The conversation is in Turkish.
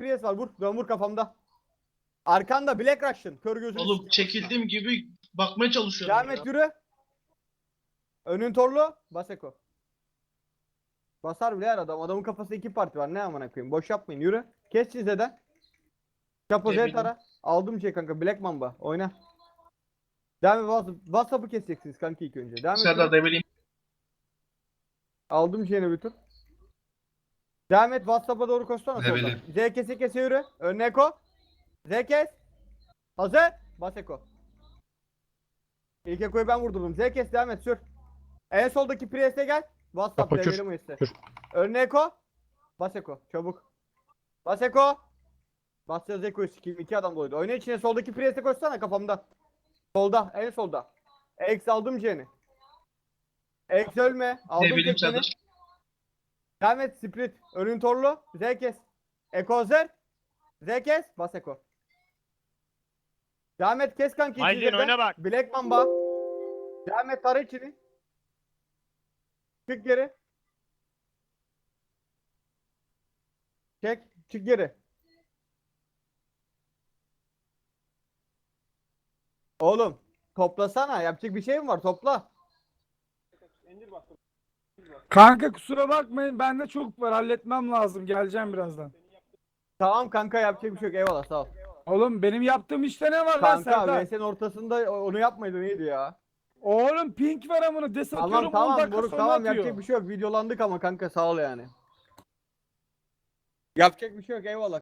Priest var. Vur. Dön vur kafamda. Arkanda Black Russian. Kör gözünü. Oğlum çekildiğim gibi bakmaya çalışıyorum. Devam et yürü. Önün torlu. Baseko. Basar bile her adam. Adamın kafasında iki parti var. Ne amına koyayım. Boş yapmayın. Yürü. Kes çizeden. Chapo Eminim. Zetara. Aldım şey kanka. Black Mamba. Oyna. Devam et. Whats- WhatsApp'ı keseceksiniz kanka ilk önce. Devam et. Serdar yürü. Aldım şeyini bir tur. Devam et. WhatsApp'a doğru koşsana. Levelim. Z kese kese yürü. Önüne Eko. Z kes. Hazır. Bas Eko. İlk Eko'yu ben vurdurdum. Z kes devam et sür. En soldaki Priest'e gel. WhatsApp develim Priest'e. kür. Önüne Eko. Bas Eko. Çabuk. Bas Eko. Basacağız Eko'yu sikeyim. İki adam doydu. Oyna içine soldaki Priest'e koşsana kafamda. Solda. En solda. X aldım Jen'i. X ölme. Aldım tekini. Devam et split. Önün torlu. Z kes. Eko hazır. Z kes. Bas Eko. Devam et kes kanki. Aydın oyna bak. Black Mamba. Devam et içini. Çık geri. Çek. Çık geri. Oğlum. Toplasana. Yapacak bir şey mi var? Topla. Kanka kusura bakmayın bende çok var halletmem lazım geleceğim birazdan. Tamam kanka yapacak bir şey yok. Eyvallah sağ ol. Oğlum benim yaptığım işte ne var lan Kanka Serdar? VS'nin ortasında onu yapmaydın iyiydi ya. Oğlum pink var amına des atıyorum Tamam 10 tamam dakika Buruk sonra tamam atıyor. yapacak bir şey yok. Videolandık ama kanka sağ ol yani. Yapacak bir şey yok eyvallah.